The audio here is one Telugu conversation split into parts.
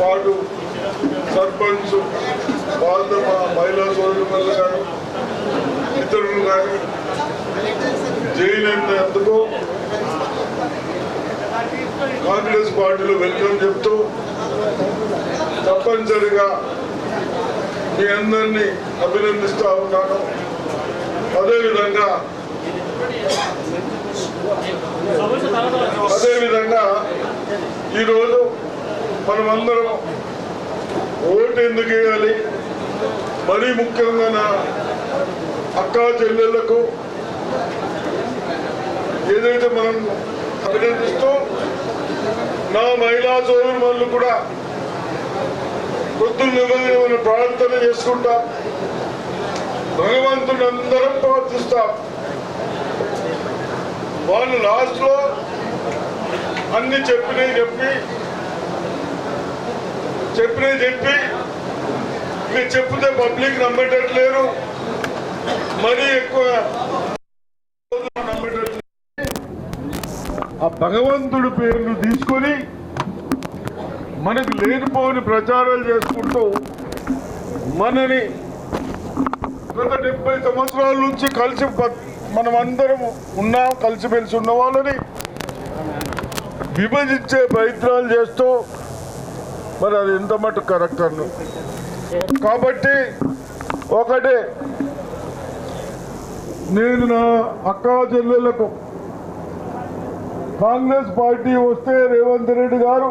పాటు సర్పంచ్ వాళ్ళ మా మహిళా సోదరుల వల్ల కానీ ఇతరులు కానీ చేయనందుకు కాంగ్రెస్ పార్టీలో వెల్కమ్ చెప్తూ తప్పనిసరిగా మీ అందరినీ అభినందిస్తూ ఉన్నాను. అదేవిధంగా అదేవిధంగా ఈరోజు మనమందరం ఓటు ఎందుకు వేయాలి? మరీ ముఖ్యంగా నా అక్క చెల్లెళ్ళకు ఏదైతే మనం అభినందిస్తూ నా మహిళా సోదరులు కూడా వృద్ధులు నిబంధన ప్రార్థన చేసుకుంటాం భగవంతుని అందరం ప్రార్థిస్తాం. వాళ్ళు లాస్ట్లో అన్ని చెప్పినవి చెప్పి చెప్పినవి చెప్పి. మీరు చెప్తే పబ్లిక్ నమ్మేటట్లేరు. మరీ ఎక్కువ ఆ భగవంతుడి పేర్లు తీసుకొని మనకు లేనిపోని ప్రచారాలు చేసుకుంటూ మనని గత డెబ్బై సంవత్సరాల నుంచి కలిసి మనం అందరం ఉన్నాం కలిసిమెలిసి ఉన్న వాళ్ళని విభజించే ప్రయత్నాలు చేస్తూ మరి అది ఎంత మటు కరెక్ట్ అన్ను? కాబట్టి ఒకటే నేను నా అక్క చెల్లెళ్ళకు కాంగ్రెస్ పార్టీ వస్తే రేవంత్ రెడ్డి గారు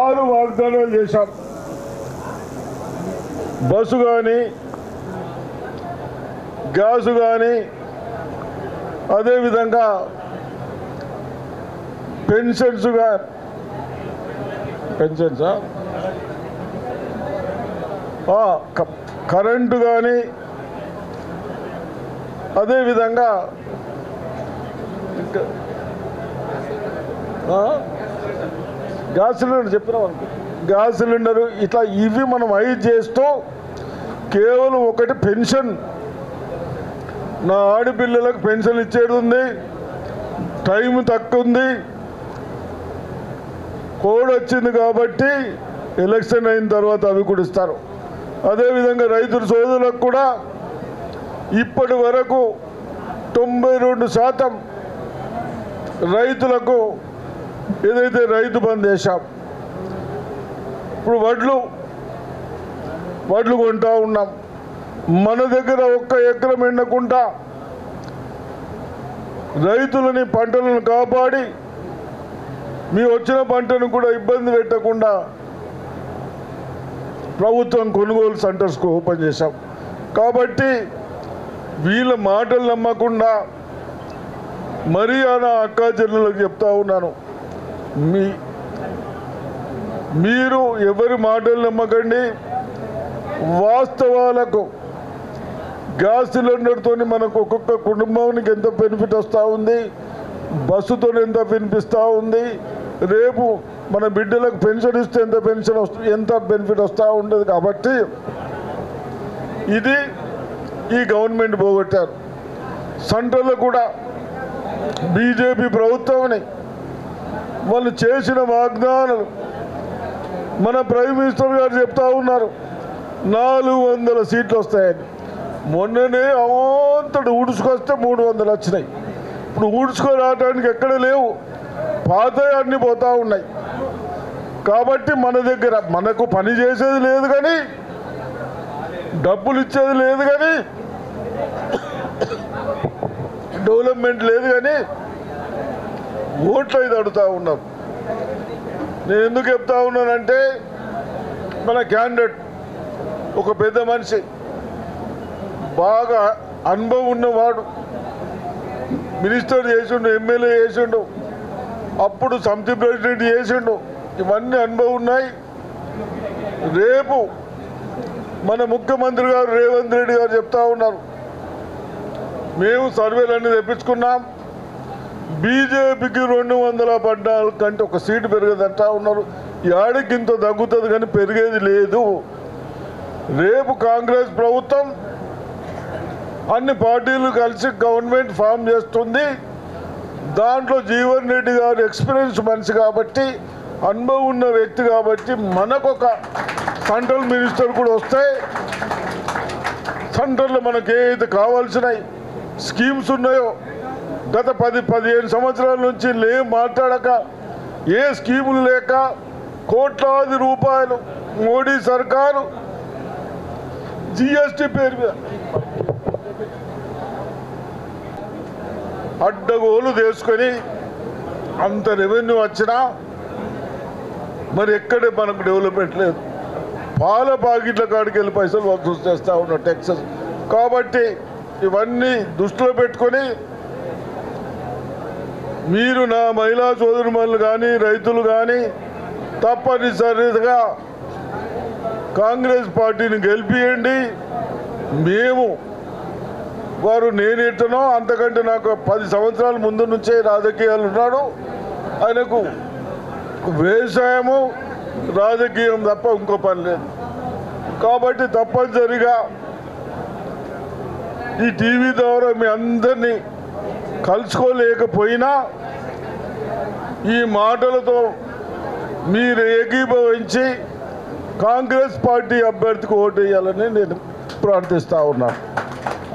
ఆరు వాగ్దానాలు చేశారు. బస్సు కానీ గ్యాసు కానీ అదేవిధంగా పెన్షన్స్ కానీ పెన్షన్ సార్ కరెంటు కానీ అదేవిధంగా ఇంకా గ్యాస్ సిలిండర్ చెప్పినాం అనుకో గ్యాస్ సిలిండర్ ఇట్లా ఇవి మనం ఐదు చేస్తూ కేవలం ఒకటి పెన్షన్. నా ఆడపిల్లలకు పెన్షన్ ఇచ్చేది ఉంది టైం తక్కువ ఉంది కోడ్ వచ్చింది కాబట్టి ఎలక్షన్ అయిన తర్వాత అవి కూడా ఇస్తారు. అదేవిధంగా రైతుల సోదరులకు కూడా ఇప్పటి వరకు తొంభై రెండు శాతం రైతులకు ఏదైతే రైతు బంద్ చేశాం ఇప్పుడు వడ్లు వడ్లు కొంటా ఉన్నాం. మన దగ్గర ఒక్క ఎకరం ఎండకుండా రైతులని పంటలను కాపాడి మీ వచ్చిన పంటను కూడా ఇబ్బంది పెట్టకుండా ప్రభుత్వం కొనుగోలు సెంటర్స్కు ఓపెన్ చేశాం. కాబట్టి వీళ్ళ మాటలు నమ్మకుండా మరీ నా అక్కాచెల్లెలకు చెప్తా ఉన్నాను. మీ మీరు ఎవరి మాటలు నమ్మకండి వాస్తవాలకు గ్యాస్ సిలిండర్తో మనకు ఒక్కొక్క కుటుంబానికి ఎంత బెనిఫిట్ వస్తూ ఉంది బస్సుతో ఎంత వినిపిస్తూ ఉంది రేపు మన బిడ్డలకు పెన్షన్ ఇస్తే ఎంత పెన్షన్ వస్తు ఎంత బెనిఫిట్ వస్తూ ఉండదు కాబట్టి ఇది ఈ గవర్నమెంట్ పోగొట్టారు. సెంట్రల్లో కూడా బీజేపీ ప్రభుత్వంని వాళ్ళు చేసిన వాగ్దానాలు మన ప్రైమ్ మినిస్టర్ గారు చెప్తా ఉన్నారు. నాలుగు వందల సీట్లు వస్తాయని. మొన్ననే అవంతటి ఊడ్చుకొస్తే మూడు వందలు వచ్చినాయి. ఇప్పుడు ఊడ్చుకొని రావడానికి ఎక్కడ లేవు. పాత అన్ని పోతూ ఉన్నాయి. కాబట్టి మన దగ్గర మనకు పని చేసేది లేదు కానీ డబ్బులు ఇచ్చేది లేదు కానీ డెవలప్మెంట్ లేదు కానీ ఓట్లు అయితే అడుగుతూ ఉన్నాం. నేను ఎందుకు చెప్తా ఉన్నానంటే మన క్యాండిడేట్ ఒక పెద్ద మనిషి బాగా అనుభవం ఉన్నవాడు మినిస్టర్ చేసిండు ఎమ్మెల్యే చేసిండు అప్పుడు సమితి ప్రెసిడెంట్ చేసిండు. ఇవన్నీ అనుభవం ఉన్నాయి. రేపు మన ముఖ్యమంత్రి గారు రేవంత్ రెడ్డి గారు చెప్తా ఉన్నారు. మేము సర్వేలన్నీ తెప్పించుకున్నాం. బీజేపీకి రెండు వందల పద్నాలుగు కంటే ఒక సీటు పెరగదంటా ఉన్నారు. ఏడకి ఇంత తగ్గుతుంది కానీ పెరిగేది లేదు. రేపు కాంగ్రెస్ ప్రభుత్వం అన్ని పార్టీలు కలిసి గవర్నమెంట్ ఫామ్ చేస్తుంది. దాంట్లో జీవన్ రెడ్డి గారు ఎక్స్పీరియన్స్ మనిషి కాబట్టి అనుభవం ఉన్న వ్యక్తి కాబట్టి మనకొక సెంట్రల్ మినిస్టర్ కూడా వస్తే సెంటర్లో మనకి ఏదైతే కావాల్సినవి స్కీమ్స్ ఉన్నాయో గత పది పదిహేను సంవత్సరాల నుంచి లేం మాట్లాడక ఏ స్కీములు లేక కోట్లాది రూపాయలు మోడీ సర్కారు జిఎస్టి పేరు మీద అడ్డగోలు తీసుకొని అంత రెవెన్యూ వచ్చినా మరి ఎక్కడే మనకు డెవలప్మెంట్ లేదు. పాల ప్యాకెట్ల కాడికి వెళ్ళి పైసలు వసూలు చేస్తూ ఉన్న టెక్సస్. కాబట్టి ఇవన్నీ దృష్టిలో పెట్టుకొని మీరు నా మహిళా సోదరుమణులు కానీ రైతులు కానీ తప్పనిసరిగా కాంగ్రెస్ పార్టీని గెలిపియండి. మేము వారు నేనెట్టనో అంతకంటే నాకు పది సంవత్సరాల ముందు నుంచే రాజకీయాలు ఉన్నాడు. ఆయనకు వ్యవసాయము రాజకీయం తప్ప ఇంకో పని లేదు. కాబట్టి తప్పనిసరిగా ఈ టీవీ ద్వారా మీ అందరినీ కలుసుకోలేకపోయినా ఈ మాటలతో మీరు ఏకీభవించి కాంగ్రెస్ పార్టీ అభ్యర్థికి ఓటు వేయాలని నేను ప్రార్థిస్తా ఉన్నాను.